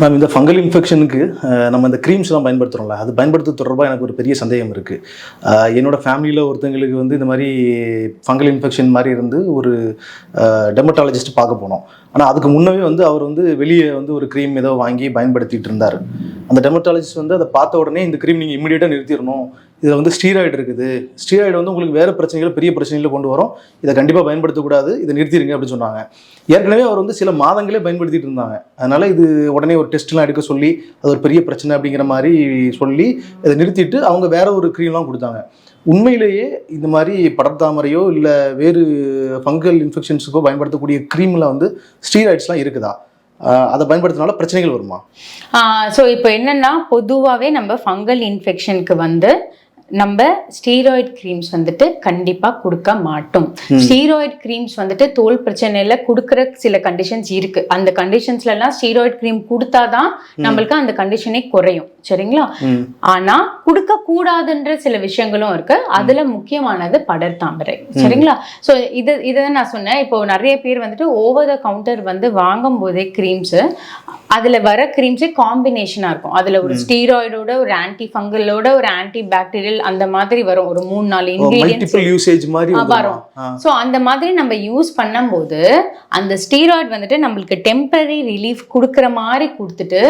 Ma'am இந்த fungal இன்ஃபெக்ஷனுக்கு நம்ம இந்த க்ரீம்ஸ்லாம் பயன்படுத்துகிறோம்ல அது பயன்படுத்த தொடர்பாக எனக்கு ஒரு பெரிய சந்தேகம் இருக்குது என்னோட ஃபேமிலியில் ஒருத்தங்களுக்கு வந்து இந்த மாதிரி ஃபங்கல் இன்ஃபெக்ஷன் மாதிரி இருந்து ஒரு டெமட்டாலஜிஸ்ட் பார்க்க போனோம். ஆனால் அதுக்கு முன்னவே வந்து அவர் வந்து வெளியே வந்து ஒரு க்ரீம் ஏதோ வாங்கி பயன்படுத்திகிட்டு இருந்தார். அந்த டெமட்டாலஜிஸ்ட் வந்து அதை பார்த்த உடனே இந்த க்ரீம் நீங்கள் இமீடியட்டாக நிறுத்திடணும். இதில் வந்து ஸ்டீராய்டு இருக்குது. ஸ்டீராய்டு வந்து உங்களுக்கு வேறு பிரச்சனைகள் பெரிய பிரச்சனைகளை கொண்டு வரும். இதை கண்டிப்பாக பயன்படுத்தக்கூடாது. இதை நிறுத்திடுங்க அப்படின்னு சொன்னாங்க. ஏற்கனவே அவர் வந்து சில மாதங்களே பயன்படுத்திட்டு இருந்தாங்க. அதனால் இது உடனே ஒரு டெஸ்ட்லாம் எடுக்க சொல்லி அது ஒரு பெரிய பிரச்சனை அப்படிங்கிற மாதிரி சொல்லி இதை நிறுத்திட்டு அவங்க வேற ஒரு க்ரீம்லாம் கொடுத்தாங்க. உண்மையிலேயே இந்த மாதிரி படர்தாமரையோ இல்லை வேறு ஃபங்கல் இன்ஃபெக்ஷன்ஸுக்கோ பயன்படுத்தக்கூடிய க்ரீமில் வந்து ஸ்டீராய்ட்ஸ்லாம் இருக்குதா? அதை பயன்படுத்தினால பிரச்சனைகள் வருமா? ஸோ இப்போ என்னென்னா பொதுவாகவே நம்ம ஃபங்கல் இன்ஃபெக்ஷனுக்கு வந்து நம்ம ஸ்டீராய்டு க்ரீம்ஸ் வந்துட்டு கண்டிப்பாக கொடுக்க மாட்டோம். ஸ்டீராய்டு க்ரீம்ஸ் வந்துட்டு தோல் பிரச்சனையில கொடுக்குற சில கண்டிஷன்ஸ் இருக்கு. அந்த கண்டிஷன்ஸ்லலாம் ஸ்டீராய்டு க்ரீம் கொடுத்தாதான் நம்மளுக்கு அந்த கண்டிஷனே குறையும். சரிங்களா? ஆனா கொடுக்க கூடாதுன்ற சில விஷயங்களும் இருக்கு. அதுல முக்கியமானது படர்தாமரை சரிங்களா? சோ இது இதை நான் சொன்னேன். இப்போ நிறைய பேர் வந்துட்டு ஓவர் த கவுண்டர் வந்து வாங்கும் போதே க்ரீம்ஸ் அதுல வர க்ரீம்ஸே காம்பினேஷனா இருக்கும் அதுல ஒரு ஸ்டீராய்டோட ஒரு ஆன்டி ஃபங்கலோட ஒரு ஆன்டி பாக்டீரியல் அந்த மாதிரி வரும் ஒரு மூணு நாலு இன்கிரீடியன்ஸ் மாதிரி? வரும். ஸோ அந்த மாதிரி நம்ம யூஸ் பண்ணும்போது அந்த ஸ்டீராய்டு வந்துட்டு நம்மளுக்கு டெம்பரரி ரிலீஃப் கொடுக்குற மாதிரி கொடுத்துட்டு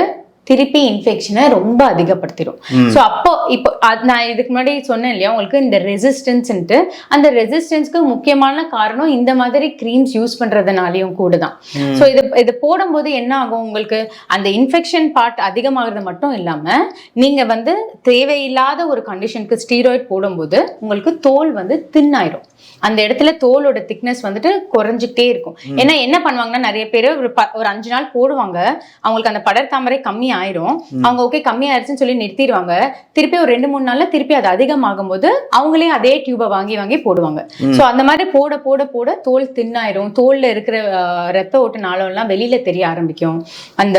திருப்பி இன்ஃபெக்ஷனை ரொம்ப அதிகப்படுத்திடும். ஸோ அப்போ இப்போ நான் இதுக்கு முன்னாடி சொன்னேன் இல்லையா உங்களுக்கு இந்த ரெசிஸ்டன்ஸ்ன்ட்டு அந்த ரெசிஸ்டன்ஸ்க்கு முக்கியமான காரணம் இந்த மாதிரி க்ரீம்ஸ் யூஸ் பண்றதுனாலையும் கூட தான் ஸோ இது இது போடும்போது என்ன ஆகும் உங்களுக்கு? அந்த இன்ஃபெக்ஷன் பார்ட் அதிகமாகிறது மட்டும் இல்லாம நீங்க வந்து தேவையில்லாத ஒரு கண்டிஷனுக்கு ஸ்டீராய்டு போடும்போது உங்களுக்கு தோல் வந்து தின்னாயிரும். அந்த இடத்துல தோலோட திக்னஸ் வந்துட்டு குறைஞ்சிட்டே இருக்கும். ஏன்னா என்ன பண்ணுவாங்கன்னா நிறைய பேர் ஒரு அஞ்சு நாள் போடுவாங்க. அவங்களுக்கு அந்த படர்தாமரை கம்மி ஆயிரும். அவங்க ஓகே கம்மி ஆயிடுச்சுன்னு சொல்லி நிறுத்திடுவாங்க. திருப்பி ஒரு ரெண்டு மூணு நாள்ல திருப்பி அது அதிகமாகும் போது அவங்களே அதே டியூபை வாங்கி வாங்கி போடுவாங்க. சோ அந்த மாதிரி போட போட போட தோல் தின்னாயிரும். தோல்ல இருக்கிற ரத்த ஓட்ட நாளம் எல்லாம் வெளியில தெரிய ஆரம்பிக்கும். அந்த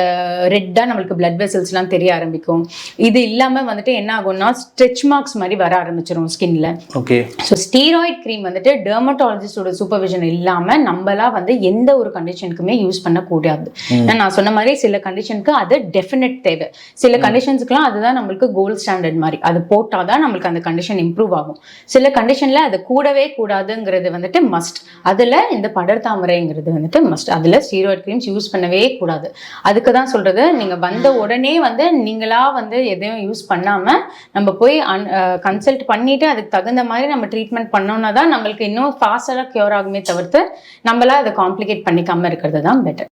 ரெட்டா நம்மளுக்கு பிளட் வெசல்ஸ் எல்லாம் தெரிய ஆரம்பிக்கும். இது இல்லாம வந்துட்டு என்ன ஆகும்னா ஸ்ட்ரெச் மார்க்ஸ் மாதிரி வர ஆரம்பிச்சிரும் ஸ்கின்ல ஓகே ஸோ ஸ்டீராய்ட் க்ரீம் வந்துட்டு டெர்மட்டாலஜிஸ்டோட சூப்பர்விஷன் இல்லாம நம்மளா வந்து எந்த ஒரு கண்டிஷனுக்குமே யூஸ் பண்ணக்கூடாது ஏன்னா நான் சொன்ன மாதிரி சில கண்டிஷனுக்கு அது டெஃபினட் தேவை. சில கண்டிஷன்ஸ்க்குலாம் அதுதான் நம்மளுக்கு கோல்ட் ஸ்டாண்டர்ட் மாதிரி. அது போட்டாதான் நம்மளுக்கு அந்த கண்டிஷன் இம்ப்ரூவ் ஆகும். சில கண்டிஷன்ல அது கூடவே கூடாதுங்கிறது வந்துட்டு மஸ்ட் அதுல இந்த படர்தாமரைங்கிறது வந்துட்டு மஸ்ட் அதுல ஸ்டீராய்ட் க்ரீம்ஸ் யூஸ் பண்ணவே கூடாது. அதுக்கு தான் சொல்றது நீங்க வந்த உடனே வந்து நீங்களா வந்து எதையும் யூஸ் பண்ணாம நம்ம போய் கன்சல்ட் பண்ணிட்டு அதுக்கு தகுந்த மாதிரி நம்ம ட்ரீட்மெண்ட் பண்ணோம்னா தான் நம்மளுக்கு இன்னும் ஃபாஸ்டராக க்யூர் ஆகுமே தவிர்த்து நம்மளா அதை காம்ப்ளிகேட் பண்ணிக்காம இருக்கிறது தான் பெட்டர்